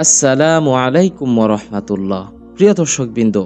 আসসালামু আলাইকুম রহমাতুল্লাহ প্রিয় দর্শকবৃন্দ,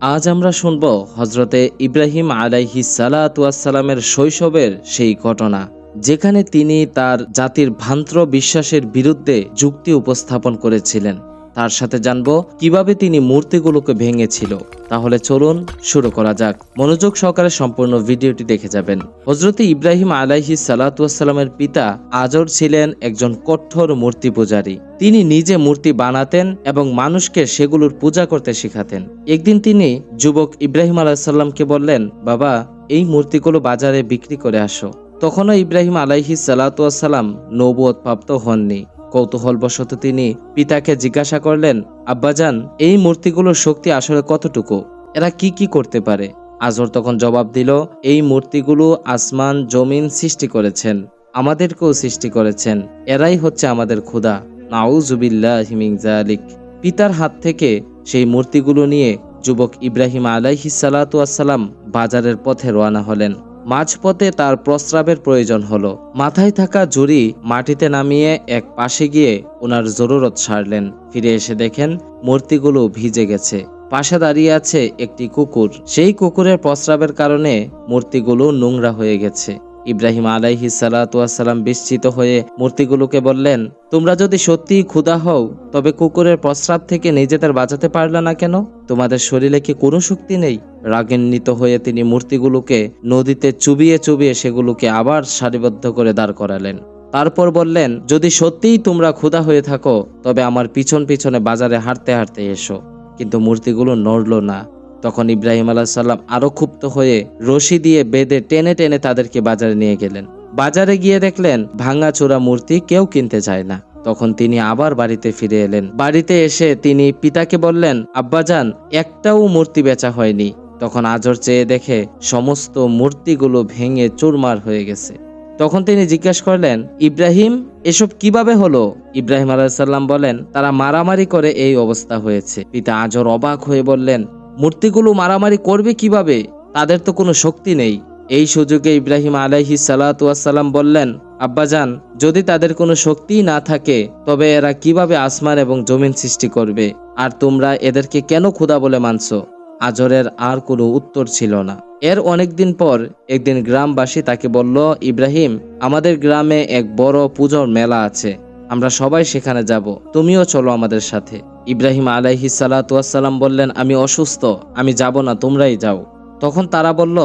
আজ আমরা শুনব হজরতে ইব্রাহিম আলাইহি সালাতামের শৈশবের সেই ঘটনা, যেখানে তিনি তার জাতির ভ্রান্ত বিশ্বাসের বিরুদ্ধে যুক্তি উপস্থাপন করেছিলেন। তার সাথে জানব কীভাবে তিনি মূর্তিগুলোকে ভেঙেছিল। তাহলে চলুন শুরু করা যাক। মনোযোগ সহকারে সম্পূর্ণ ভিডিওটি দেখে যাবেন। হজরতে ইব্রাহিম আলাইহি সালাতামের পিতা আজর ছিলেন একজন কঠোর মূর্তি পূজারী। তিনি নিজে মূর্তি বানাতেন এবং মানুষকে সেগুলোর পূজা করতে শেখাতেন। একদিন তিনি যুবক ইব্রাহিম আলাহিসাল্লামকে বললেন, বাবা, এই মূর্তিগুলো বাজারে বিক্রি করে আসো। তখনও ইব্রাহিম আলাইহি সালাতাম নবুয়ত প্রাপ্ত হননি। কৌতূহলবশত তিনি পিতাকে জিজ্ঞাসা করলেন, আব্বাজান, এই মূর্তিগুলোর শক্তি আসলে কতটুকু? এরা কি কি করতে পারে? আজর তখন জবাব দিল, এই মূর্তিগুলো আসমান, জমিন সৃষ্টি করেছেন, আমাদেরকেও সৃষ্টি করেছেন, এরাই হচ্ছে আমাদের ক্ষুধা। নাউজুবিল্লাহ জালিক পিতার হাত থেকে সেই মূর্তিগুলো নিয়ে যুবক ইব্রাহিম আলাইহি সালাতাম বাজারের পথে রওনা হলেন। মাঝপথে তার প্রস্রাবের প্রয়োজন হল। মাথায় থাকা জুড়ি মাটিতে নামিয়ে এক পাশে গিয়ে ওনার জরুরত সারলেন। ফিরে এসে দেখেন মূর্তিগুলো ভিজে গেছে। পাশে দাঁড়িয়ে আছে একটি কুকুর। সেই কুকুরের প্রস্রাবের কারণে মূর্তিগুলো নোংরা হয়ে গেছে। ইব্রাহিম আলাইহি সালাতাম বিস্মিত হয়ে মূর্তিগুলোকে বললেন, তোমরা যদি সত্যিই ক্ষুধা হও, তবে কুকুরের প্রস্রাব থেকে নিজেদের বাঁচাতে পারলে না কেন? তোমাদের শরীরে কি কোনো শক্তি নেই? রাগান্বিত হয়ে তিনি মূর্তিগুলোকে নদীতে চুবিয়ে চুবিয়ে সেগুলোকে আবার সারিবদ্ধ করে দাঁড় করালেন। তারপর বললেন, যদি সত্যিই তোমরা ক্ষুধা হয়ে থাকো, তবে আমার পিছন পিছনে বাজারে হাঁটতে হাঁটতে এসো। কিন্তু মূর্তিগুলো নড়ল না। তখন ইব্রাহিম আলাহ সাল্লাম আরও ক্ষুব্ধ হয়ে রশি দিয়ে বেঁধে টেনে টেনে তাদেরকে বাজারে নিয়ে গেলেন। বাজারে গিয়ে দেখলেন ভাঙা চোরা মূর্তি কেউ কিনতে চায় না। তখন তিনি আবার বাড়িতে ফিরে এলেন। বাড়িতে এসে তিনি পিতাকে বললেন, আব্বাজান, একটাও মূর্তি বেচা হয়নি। তখন আজর চেয়ে দেখে সমস্ত মূর্তিগুলো ভেঙে চুরমার হয়ে গেছে। তখন তিনি জিজ্ঞাসা করলেন, ইব্রাহিম, এসব কীভাবে হলো? ইব্রাহিম আলাইসাল্লাম বলেন, তারা মারামারি করে এই অবস্থা হয়েছে। পিতা আজর অবাক হয়ে বললেন মূর্তিগুলো মারামারি করবে কীভাবে? তাদের তো কোনো শক্তি নেই। এই সুযোগে ইব্রাহিম আলাইহি সালাতাম বললেন, আব্বাজান, যদি তাদের কোনো শক্তিই না থাকে, তবে এরা কীভাবে আসমান এবং জমিন সৃষ্টি করবে? আর তোমরা এদেরকে কেন ক্ষুধা বলে মানছ? আজরের আর কোনো উত্তর ছিল না। এর অনেকদিন পর একদিন গ্রামবাসী তাকে বলল, ইব্রাহিম, আমাদের গ্রামে এক বড় পুজোর মেলা আছে। আমরা সবাই সেখানে যাব। তুমিও চলো আমাদের সাথে। ইব্রাহিম আলাইহি সালাতাম বললেন, আমি অসুস্থ, আমি যাব না, তোমরাই যাও। তখন তারা বলল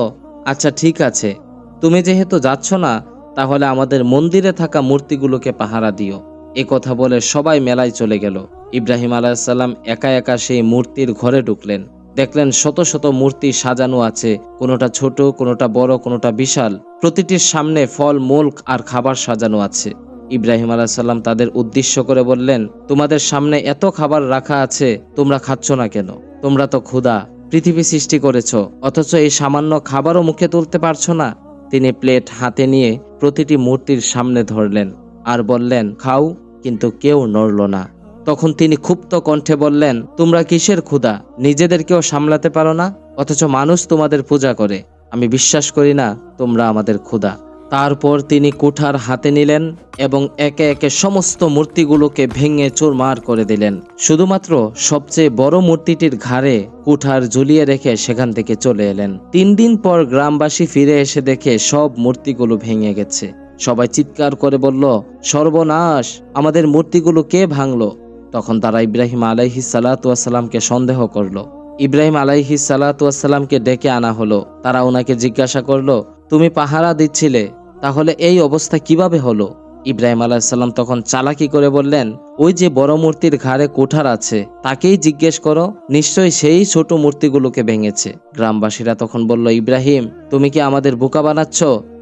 আচ্ছা ঠিক আছে। তুমি যেহেতু যাচ্ছ না, তাহলে আমাদের মন্দিরে থাকা মূর্তিগুলোকে পাহারা দিও। এ কথা বলে সবাই মেলায় চলে গেল। ইব্রাহিম আলাহিসাল্লাম একা একা সেই মূর্তির ঘরে ঢুকলেন। দেখলেন শত শত মূর্তি সাজানো আছে, কোনোটা ছোট, কোনোটা বড়, কোনোটা বিশাল। প্রতিটির সামনে ফল, মূল আর খাবার সাজানো আছে। ইব্রাহিম আলাহিসাল্লাম তাদের উদ্দেশ্য করে বললেন, তোমাদের সামনে এত খাবার রাখা আছে, তোমরা খাচ্ছ না কেন? তোমরা তো ক্ষুধা, পৃথিবী সৃষ্টি করেছ, অথচ এই সামান্য খাবারও মুখে তুলতে পারছ না? তিনি প্লেট হাতে নিয়ে প্রতিটি মূর্তির সামনে ধরলেন আর বললেন, খাও, কিন্তু কেউ নড়ল না। তখন তিনি ক্ষুব্ধ কণ্ঠে বললেন, তোমরা কিসের ক্ষুধা? নিজেদেরকেও সামলাতে পারো না? অথচ মানুষ তোমাদের পূজা করে। আমি বিশ্বাস করি না তোমরা আমাদের ক্ষুধা। তারপর তিনি কুঠার হাতে নিলেন এবং একে একে সমস্ত মূর্তিগুলোকে ভেঙে চুরমার করে দিলেন। শুধুমাত্র সবচেয়ে বড় মূর্তিটির ঘাড়ে কুঠার ঝুলিয়ে রেখে সেখান থেকে চলে এলেন। তিন দিন পর গ্রামবাসী ফিরে এসে দেখে সব মূর্তিগুলো ভেঙে গেছে। সবাই চিৎকার করে বলল, সর্বনাশ! আমাদের মূর্তিগুলো কে ভাঙলো? তখন তারা ইব্রাহিম আলাইহি সালাতামকে সন্দেহ করল। ইব্রাহিম আলাইহি সালাতামকে ডেকে আনা হলো। তারা ওনাকে জিজ্ঞাসা করল, তুমি পাহারা দিচ্ছিলে তাহলে এই অবস্থা কীভাবে হলো? ইব্রাহিম আলাহিসাল্লাম তখন চালাকি করে বললেন, ওই যে বড় মূর্তির ঘাড়ে কোঠার আছে, তাকেই জিজ্ঞেস করো নিশ্চয়ই সেই ছোট মূর্তিগুলোকে ভেঙেছে। গ্রামবাসীরা তখন বলল, ইব্রাহিম, তুমি কি আমাদের বোকা বানাচ্ছ?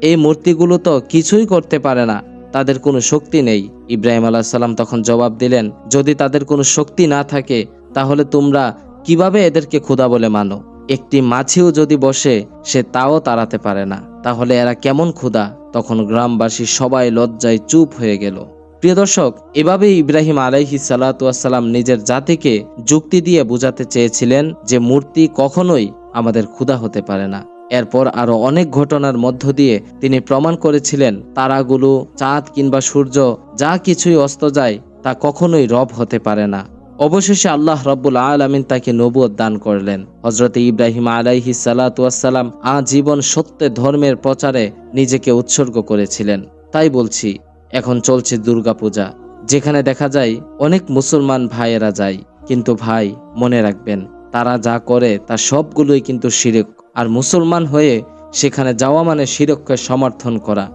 এই মূর্তিগুলো তো কিছুই করতে পারে না, তাদের কোনো শক্তি নেই। ইব্রাহিম আলাহিসাল্লাম তখন জবাব দিলেন, যদি তাদের কোনো শক্তি না থাকে, তাহলে তোমরা কীভাবে এদেরকে ক্ষুধা বলে মানো? একটি মাছিও যদি বসে, সে তাও তাড়াতে পারে না। তাহলে এরা কেমন ক্ষুধা? তখন গ্রামবাসী সবাই লজ্জায় চুপ হয়ে গেল। প্রিয় দর্শক এভাবে ইব্রাহিম আলাইহি সালাতাম নিজের জাতিকে যুক্তি দিয়ে বোঝাতে চেয়েছিলেন যে মূর্তি কখনোই আমাদের ক্ষুধা হতে পারে না। এরপর আরও অনেক ঘটনার মধ্য দিয়ে তিনি প্রমাণ করেছিলেন, তারাগুলো, চাঁদ কিংবা সূর্য, যা কিছুই অস্ত যায়, তা কখনোই রব হতে পারে না। অবশেষে আল্লাহ রব্বুল আলমিন তাকে নবুয়ত দান করলেন। হজরতে ইব্রাহিম আলাইহি সালাতাম আজীবন সত্যে ধর্মের প্রচারে নিজেকে উৎসর্গ করেছিলেন। তাই বলছি, এখন চলছে দুর্গাপূজা, যেখানে দেখা যায় অনেক মুসলমান ভাইয়েরা যায়, কিন্তু ভাই, মনে রাখবেন, তারা যা করে তা সবগুলোই কিন্তু শিরক, আর মুসলমান হয়ে সেখানে যাওয়া মানে শিরককে সমর্থন করা।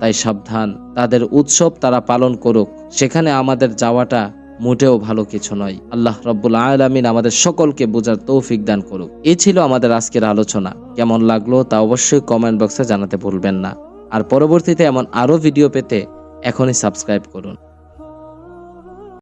তাই সাবধান, তাদের উৎসব তারা পালন করুক, সেখানে আমাদের যাওয়াটা মোটেও ভালো কিছু নয়। আল্লাহ রব্বুল আলমিন আমাদের সকলকে বোঝার তৌফিক দান করুক। এ ছিল আমাদের আজকের আলোচনা। কেমন লাগল তা অবশ্যই কমেন্ট বক্সে জানাতে ভুলবেন না। আর পরবর্তীতে এমন আরও ভিডিও পেতে এখনই সাবস্ক্রাইব করুন।